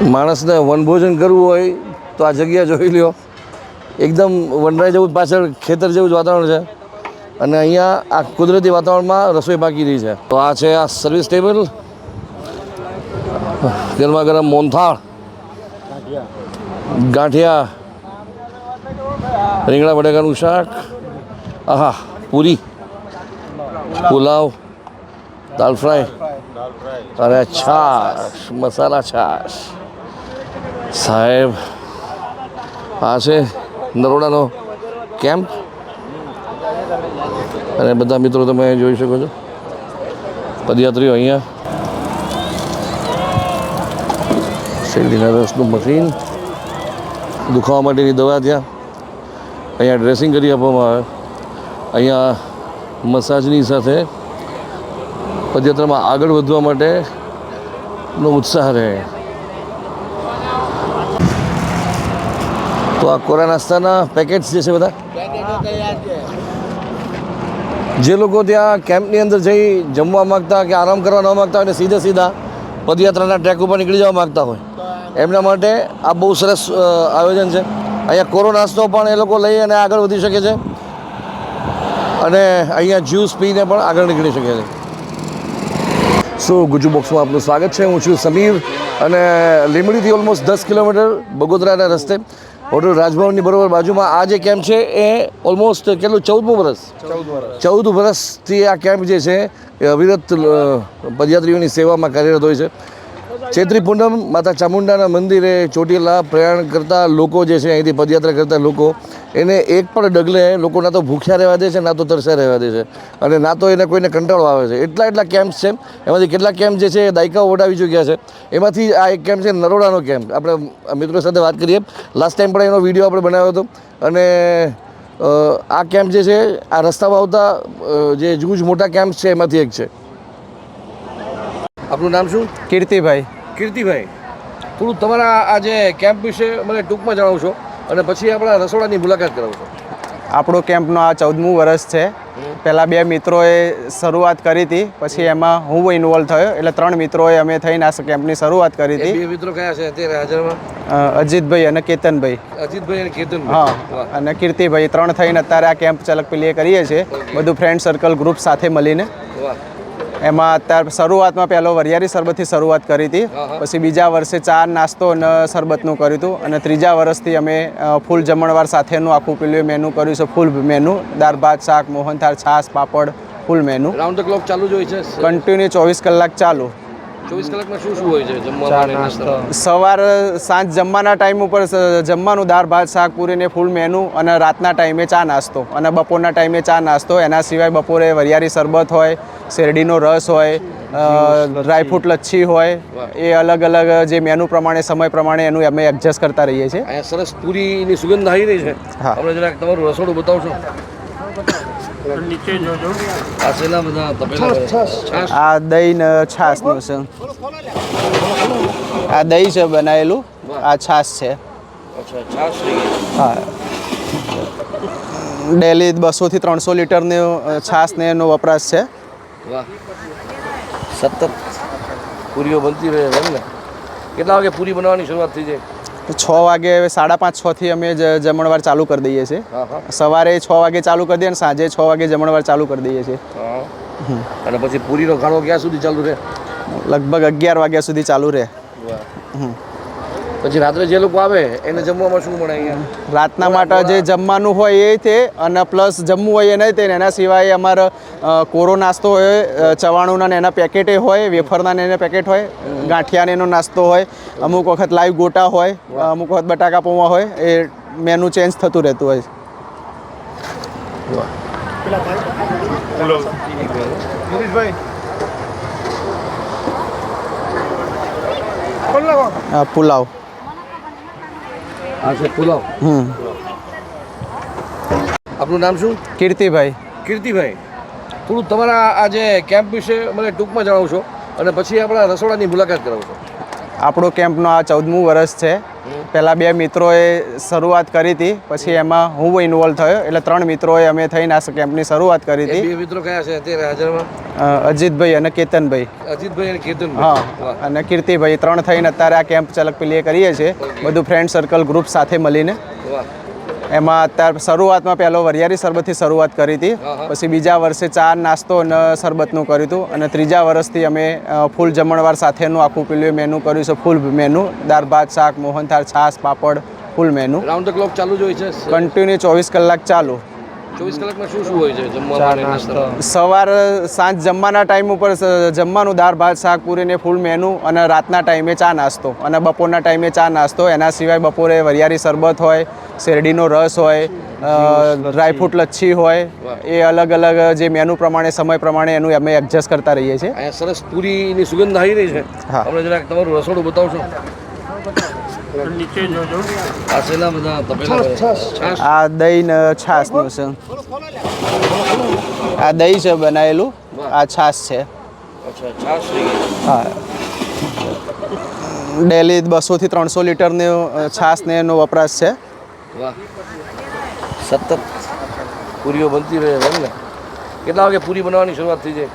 માણસને વનભોજન કરવું હોય તો આ જગ્યા જોઈ લ્યો. એકદમ વનરાઈ જેવું પાછળ ખેતર જેવું જ વાતાવરણ છે. અને અહીંયા આ કુદરતી વાતાવરણમાં રસોઈ પાકી રહી છે. તો આ છે આ સર્વિસ ટેબલ ગરમા ગરમ મોનથાળ ગાંઠિયા. રીંગણા બટેકાનું શાક. આહા, પૂરી. પુલાવ. દાલ ફ્રાય. અને છાશ, મસાલા છાશ. સાહેબ, આ છે નરોડાનો કેમ્પ. અને બધા મિત્રો તમે જોઈ શકો છો. પદયાત્રીઓ અહીંયા. શેરડીના રસનું મશીન. દુખાવા માટેની દવા ત્યાં. અહીંયા ડ્રેસિંગ કરી આપવામાં આવે. અહીંયા મસાજની સાથે પદયાત્રામાં આગળ વધવા માટેનો ઉત્સાહ રહે. તો આ કોરા નાસ્તાના પેકેટ્સ જે છે બધા? જે લોકો ત્યાં કેમ્પની અંદર જઈ જમવા માગતા કે આરામ કરવા ન માગતા હોય સીધા સીધા પદયાત્રાના ટ્રેક ઉપર નીકળી જવા માગતા હોય. એમના માટે આ બહુ સરસ આયોજન છે. અહીંયા કોરો નાસ્તો પણ એ લોકો લઈ અને આગળ વધી શકે છે. અને અહીંયા જ્યુસ પીને પણ આગળ નીકળી શકે છે. સો, ગુજુ બોક્સમાં આપનું સ્વાગત છે. હું છું સમીર અને લીમડીથી ઓલમોસ્ટ દસ કિલોમીટર બગોદરાના રસ્તે. હોટલ રાજભવનની બરોબર બાજુમાં આ જે કેમ્પ છે એ ઓલમોસ્ટ કેટલું? ચૌદમું વર્ષ ચૌદ વર્ષથી આ કેમ્પ જે છે એ અવિરત પદયાત્રીઓની સેવામાં કાર્યરત હોય છે. ચૈત્રી પૂનમ માતા ચામુંડાના મંદિરે ચોટીલા પ્રયાણ કરતા લોકો જે છે અહીંથી પદયાત્રા કરતા લોકો, એને એક પણ ડગલે લોકો ના તો ભૂખ્યા રહેવા દે છે, ના તો તરસ્યા રહેવા દે છે. અને ના તો એને કોઈને કંટાળો આવે છે. એટલા એટલા કેમ્પ છે. એમાંથી કેટલા કેમ્પ જે છે એ દાયકાઓ ઓઢાવી ચૂક્યા છે. એમાંથી આ એક કેમ્પ છે નરોડાનો કેમ્પ. આપણે મિત્રો સાથે વાત કરીએ. લાસ્ટ ટાઈમ પણ એનો વીડિયો આપણે બનાવ્યો હતો. અને આ કેમ્પ જે છે, આ રસ્તામાં આવતા જે જૂજ મોટા કેમ્પ છે એમાંથી એક છે. આપણું નામ શું? કીર્તિભાઈ. કીર્તિભાઈ થોડું તમારા આ જે કેમ્પ વિશે મને ટૂંકમાં જણાવશો અને પછી આપણા રસોડાની મુલાકાત કરાવશો. આપણો કેમ્પનો આ ચૌદમું વર્ષ છે. પહેલાં બે મિત્રોએ શરૂઆત કરી હતી પછી એમાં હું ઇન્વોલ્વ થયો એટલે ત્રણ મિત્રોએ અમે થઈને આ કેમ્પની શરૂઆત કરી હતી. બે મિત્રો કયા છે અત્યારે હાજરમાં? અજીતભાઈ અને કેતનભાઈ. અજીતભાઈ અને કેતન હા અને કીર્તિભાઈ ત્રણ થઈને અત્યારે આ કેમ્પ ચલક પેલીએ કરીએ છીએ. બધું ફ્રેન્ડ સર્કલ ગ્રુપ સાથે મળીને. વાહ. એમાં અત્યારે શરૂઆતમાં પહેલો વરિયારી શરબતથી શરૂઆત કરી હતી. પછી બીજા વર્ષે ચા નાસ્તો અને શરબતનું કર્યું હતું. અને ત્રીજા વર્ષથી અમે ફૂલ જમણવાર સાથેનું આખું પેલું મેનુ કર્યું છે. ફૂલ મેનુ દાળ ભાત શાક મોહનથાળ છાશ papad full menu round the clock ચાલુ જ હોય છે. કન્ટિન્યુ ચોવીસ કલાક ચાલુ. ચોવીસ કલાકમાં શું શું હોય છે સવાર સાંજ જમવાના ટાઈમ ઉપર જમવાનું દાળ ભાત શાક પૂરીને ફૂલ મેનુ અને રાતના ટાઈમે ચા નાસ્તો. અને બપોરના ટાઈમે ચા નાસ્તો. એના સિવાય બપોરે વરિયાળી શરબત હોય શેરડીનો રસ હોય ડ્રાયફ્રૂટ લચ્છી હોય એ અલગ અલગ જે મેનુ પ્રમાણે સમય પ્રમાણે એનું અમે એડજસ્ટ કરતા રહીએ છીએ. સરસ પૂરીની સુગંધ આવી રહી છે. હા. આપણે જરાક તમારું રસોડું બતાવશો. આ દહીં ને છાશનું છે. આ દહીં છે બનાવેલું. આ છાશ છે. હા. ડેલી બસોથી ત્રણસો લીટરની છાશ ને એનો વપરાશ છે. વાહ. સતત પૂરીઓ બનતી રહે છે એમ ને? કેટલા વાગે પૂરી બનાવવાની શરૂઆત થઈ જાય? છ વાગે સાડા પાંચ છ થી અમે જ- જમણવાર ચાલુ કરી દઈએ છીએ. સવારે છ વાગે ચાલુ કરી દઈએ અને સાંજે છ વાગે જમણવાર ચાલુ કરી દઈએ છીએ. અને પછી પૂરીનો ખાણો ક્યાં સુધી ચાલુ રહે? લગભગ અગિયાર વાગ્યા સુધી ચાલુ રહે. પછી રાત્રે જે લોકો આવે એને જમવામાં શું મળે અહીંયા? રાતના માટે જે જમવાનું હોય એ તે અને પ્લસ જમવું હોય એના તે ને એના સિવાય અમારો કોરો નાસ્તો હોય ચવાણુંના ને એના પેકેટે હોય વેફરના ને એના પેકેટ હોય ગાંઠિયાને એનો નાસ્તો હોય અમુક વખત લાઈવ ગોટા હોય અમુક વખત બટાકા પૌવા હોય એ મેનુ ચેન્જ થતું રહેતું હોય. પુલાવ. આ છે પુલાવ. હમ. આપનું નામ શું? કીર્તિભાઈ. કીર્તિભાઈ. થોડું તમારા આ જે કેમ્પ વિશે મને ટૂંકમાં જણાવશો અને પછી આપણા રસોડાની મુલાકાત કરાવશો. આપણો કેમ્પનો આ ચૌદમું વર્ષ છે. પહેલાં બે મિત્રોએ શરૂઆત કરી હતી પછી એમાં હું ઇન્વોલ્વ થયો એટલે ત્રણ મિત્રોએ અમે થઈને આ કેમ્પની શરૂઆત કરી હતી. બે મિત્રો કયા છે અત્યારે હાજરમાં? અજીતભાઈ અને કેતનભાઈ. અજીતભાઈ અને કેતન હા અને કીર્તિભાઈ ત્રણ થઈને અત્યારે આ કેમ્પ ચલક કરીએ છીએ. બધું ફ્રેન્ડ સર્કલ ગ્રુપ સાથે મળીને. એમાં અત્યારે શરૂઆતમાં પહેલો વરિયાળી શરબતથી શરૂઆત કરી હતી. પછી બીજા વર્ષે ચા નાસ્તો અને શરબતનું કર્યું હતું. અને ત્રીજા વર્ષથી અમે ફૂલ જમણવાર સાથેનું આખું પેલું મેનુ કર્યું છે ફૂલ મેનુ દાળ ભાત શાક મોહનથાળ છાશ papad full menu round the clock ચાલુ જ હોય છે. કન્ટિન્યુ ચોવીસ કલાક ચાલુ. ચોવીસ કલાકમાં શું શું હોય છે? જમવા સવાર સાંજ જમવાના ટાઈમ ઉપર જમવાનું દાળ ભાત શાક પૂરીને ફૂલ મેનુ અને રાતના ટાઈમે ચા નાસ્તો. અને બપોરના ટાઈમે ચા નાસ્તો. એના સિવાય બપોરે વરિયાળી શરબત હોય શેરડીનો રસ હોય ડ્રાયફ્રૂટ લચ્છી હોય એ અલગ અલગ જે મેનુ પ્રમાણે સમય પ્રમાણે એનું અમે એડજસ્ટ કરતા રહીએ છીએ. સરસ પૂરીની સુગંધ આવી રહી છે. હા. જરાક તમારું રસોડું બતાવશો. આ દહીં છાશનું છે. આ દહીં છે બનાવેલું. આ છાશ છે. હા. ડેલી બસોથી ત્રણસો લીટરનું અ, છાશ ને એનો વપરાશ છે. સતત પૂરીઓ બનતી રહે ને? કેટલા વાગે પૂરી બનાવવાની શરૂઆત થઈ જાય?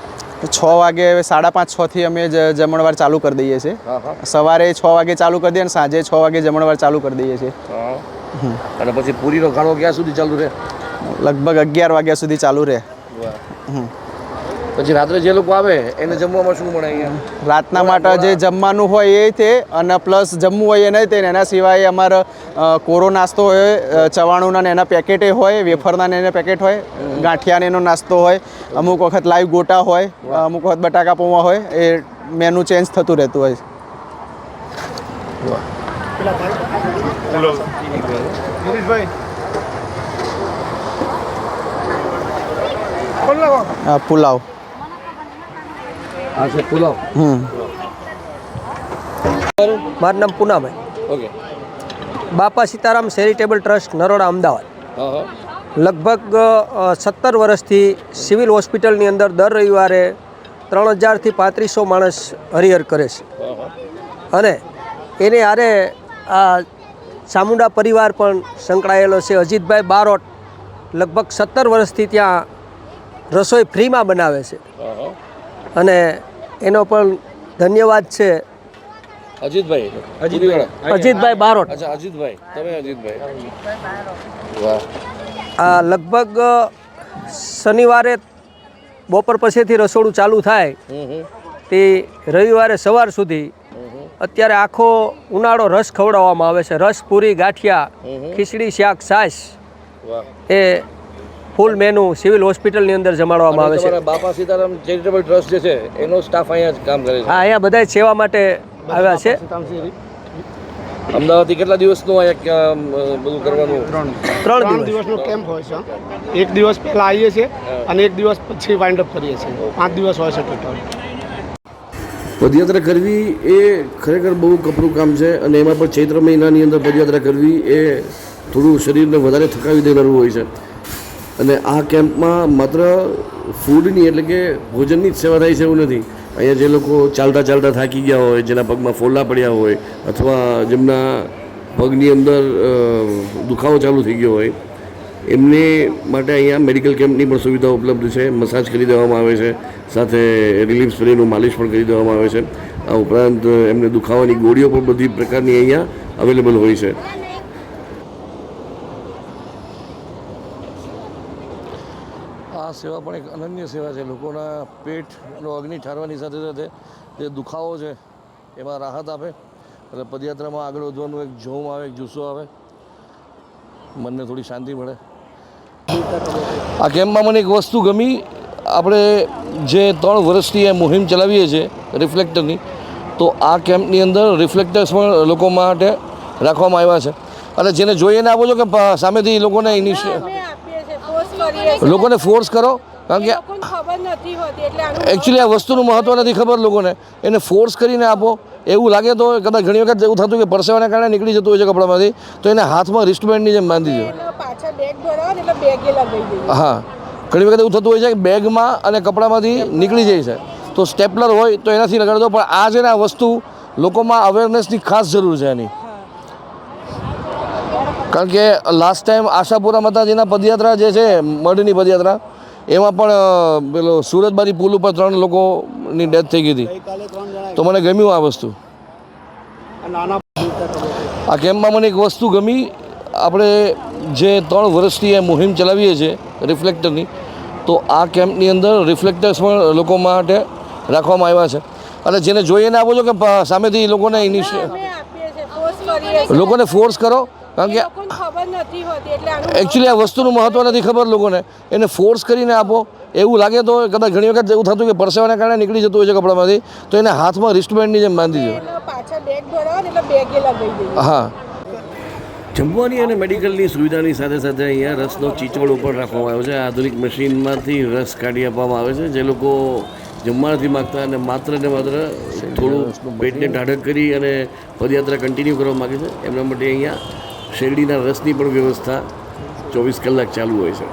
છ વાગે સાડા પાંચ છ થી અમે જ- જમણવાર ચાલુ કરી દઈએ છીએ. સવારે છ વાગે ચાલુ કરી દઈએ અને સાંજે છ વાગે જમણવાર ચાલુ કરી દઈએ છીએ. અને પછી પૂરીનો ગાળો ક્યાં સુધી ચાલુ રહે? લગભગ અગિયાર વાગ્યા સુધી ચાલુ રહે. પછી રાત્રે જે લોકો આવે એને જમવામાં શું મળે અહીંયા? રાતના માટે જે જમવાનું હોય એ તે અને પ્લસ જમવું હોય એને તે ને એના સિવાય અમારે કોરો નાસ્તો હોય ચવાણુંના ને એના પેકેટે હોય વેફરના ને એના પેકેટ હોય ગાંઠિયાને એનો નાસ્તો હોય અમુક વખત લાઈવ ગોટા હોય અમુક વખત બટાકા પૌવા હોય એ મેનુ ચેન્જ થતું રહેતું હોય. પુલાવ. છે પુલાવ. હમ. મારું નામ Poonabhai okay. Bapa Sitaram charitable trust Naroda Ahmedabad. હા હા. લગભગ સત્તર વર્ષથી સિવિલ હોસ્પિટલની અંદર દર રવિવારે ત્રણ હજારથી પાંત્રીસો માણસ હરિહર કરે છે. હા હા. અને એને આરે આ ચામુંડા પરિવાર પણ સંકળાયેલો છે. અજીતભાઈ બારોટ લગભગ સત્તર વર્ષથી ત્યાં રસોઈ ફ્રીમાં બનાવે છે. હા હા. અને એનો પણ ધન્યવાદ છે. અજીતભાઈ. અજીતભાઈ. અજીતભાઈ. બારોટ. અચ્છા અજીતભાઈ. તમે અજીતભાઈ. વાહ આ લગભગ શનિવારે બપોર પછીથી રસોડું ચાલુ થાય. તે રવિવારે સવાર સુધી. અત્યારે આખો ઉનાળો રસ ખવડાવવામાં આવે છે. રસ પૂરી ગાંઠિયા ખીચડી શાક છાશ. એ ફૂલ મેનુ સિવિલ હોસ્પિટલની અંદર જમાડવામાં આવે છે. બાપા સીતારામ ચેરિટેબલ ટ્રસ્ટ જે છે એનો સ્ટાફ અહીંયા જ કામ કરે છે. હા અહીંયા બધા સેવા માટે આવ્યા છે. અમદાવાદથી કેટલા દિવસનું અહીંયા બધું કરવાનું? ત્રણ ત્રણ ત્રણ દિવસનો કેમ્પ હોય છે. એક દિવસ પહેલાં આવીએ છીએ અને એક દિવસ પછી વાઇન્ડ અપ કરીએ છીએ. પાંચ દિવસ હોય છે ટોટલ પદયાત્રા કરવી એ ખરેખર બહુ કપરું કામ છે અને એમાં પણ ચૈત્ર મહિનાની અંદર પદયાત્રા કરવી એ થોડું શરીરને વધારે થકાવી દેનારું હોય છે. અને આ કેમ્પમાં માત્ર ફૂડની એટલે કે ભોજનની જ સેવા થાય છે એવું નથી. અહીંયા જે લોકો ચાલતા ચાલતા થાકી ગયા હોય, જેના પગમાં ફોલ્લા પડ્યા હોય, અથવા જેમના પગની અંદર દુખાવો ચાલુ થઈ ગયો હોય, એમને માટે અહીંયા મેડિકલ કેમ્પની પણ સુવિધા ઉપલબ્ધ છે. મસાજ કરી દેવામાં આવે છે. સાથે રિલીફ સ્પ્રેનું માલિશ પણ કરી દેવામાં આવે છે. આ ઉપરાંત એમને દુખાવાની ગોળીઓ પણ બધી પ્રકારની અહીંયા અવેલેબલ હોય છે. આ સેવા પણ એક અનન્ય સેવા છે. લોકોના પેટનો અગ્નિ ઠારવાની સાથે સાથે જે દુખાવો છે એમાં રાહત આપે અને પદયાત્રામાં આગળ વધવાનું એક જોમ આવે એક જુસ્સો આવે. મનને થોડી શાંતિ મળે. આ કેમ્પમાં મને એક વસ્તુ ગમી. આપણે જે ત્રણ વર્ષથી એ મુહિમ ચલાવીએ છીએ રિફ્લેક્ટરની તો આ કેમ્પની અંદર રિફ્લેક્ટર્સ પણ લોકો માટે રાખવામાં આવ્યા છે. અને જેને જોઈએ આપો છો કે સામેથી લોકોને ઇનિશિય અમે આપીએ છીએ ફોર્સ કરીએ છીએ લોકોને ફોર્સ કરો કારણ કે એકચ્યુઅલી આ વસ્તુનું મહત્ત્વ નથી ખબર લોકોને. એને ફોર્સ કરીને આપો. એવું લાગે તો કદાચ ઘણી વખત એવું થતું કે પરસેવાના કારણે નીકળી જતું હોય છે કપડામાંથી તો એને હાથમાં રિસ્ટબેન્ડની જેમ બાંધી દો હા. ઘણી વખત એવું થતું હોય છે કે બેગમાં અને કપડામાંથી નીકળી જાય છે. તો સ્ટેપલર હોય તો એનાથી લગાડી દો પણ આ છે ને આ વસ્તુ લોકોમાં અવેરનેસની ખાસ જરૂર છે એની. કારણ કે લાસ્ટ ટાઈમ આશાપુરા માતાજીના પદયાત્રા જે છે મઢની પદયાત્રા એમાં પણ પેલો સુરતબારી પુલ ઉપર ત્રણ લોકોની ડેથ થઈ ગઈ હતી. તો મને ગમ્યું આ વસ્તુ. આ કેમ્પમાં મને એક વસ્તુ ગમી. આપણે જે ત્રણ વર્ષથી એ મુહિમ ચલાવીએ છીએ રિફ્લેક્ટરની તો આ કેમ્પની અંદર રિફ્લેક્ટર્સ પણ લોકો માટે રાખવામાં આવ્યા છે. અને જેને જોઈને આપો છો કે સામેથી એ લોકોને ઇનિશિય અમે આપીએ છીએ ફોર્સ કરીએ છીએ. લોકોને ફોર્સ કરો. કારણ કે લોકોને ખબર નથી હોતી એટલે એકચ્યુઅલી આ વસ્તુનું મહત્ત્વ નથી ખબર લોકોને. એને ફોર્સ કરીને આપો. એવું લાગે તો કદાચ ઘણી વખત એવું થતું કે પરસેવાના કારણે નીકળી જતું હોય છે કપડામાંથી તો એને હાથમાં રિસ્ટબેન્ડની જેમ બાંધી દો એટલે પાછા બેગ ભરાવો ને એટલે બેગે લગાવી દઈએ હા. જમવાની અને મેડિકલની સુવિધાની સાથે સાથે અહીંયા રસનો ચીચોડ ઉપર રાખવામાં આવ્યો છે. આધુનિક મશીનમાંથી રસ કાઢી આપવામાં આવે છે. જે લોકો જમવા નથી માગતા અને માત્ર ને માત્ર થોડું પેટને ઢાઢક કરી અને પદયાત્રા કન્ટિન્યુ કરવા માગે છે. એમના માટે અહીંયા શેરડીના રસની પણ વ્યવસ્થા ચોવીસ કલાક ચાલુ હોય છે.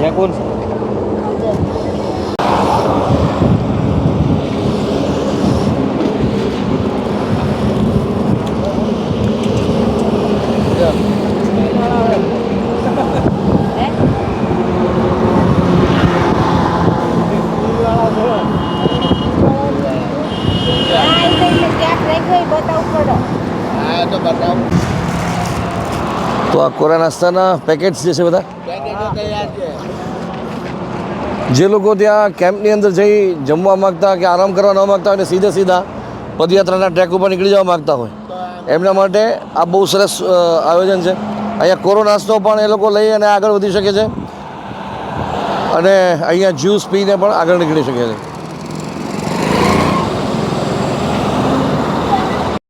તો આ કોરા નાસ્તાના પેકેટ્સ જે છે બધા? જે લોકો ત્યાં કેમ્પની અંદર જઈ જમવા માગતા કે આરામ કરવા ન માગતા હોય ને સીધે સીધા પદયાત્રાના ટ્રેક ઉપર નીકળી જવા માગતા હોય. એમના માટે આ બહુ સરસ આયોજન છે. અહીંયા કોરો નાસ્તો પણ એ લોકો લઈ અને આગળ વધી શકે છે. અને અહીંયા જ્યુસ પીને પણ આગળ નીકળી શકે છે.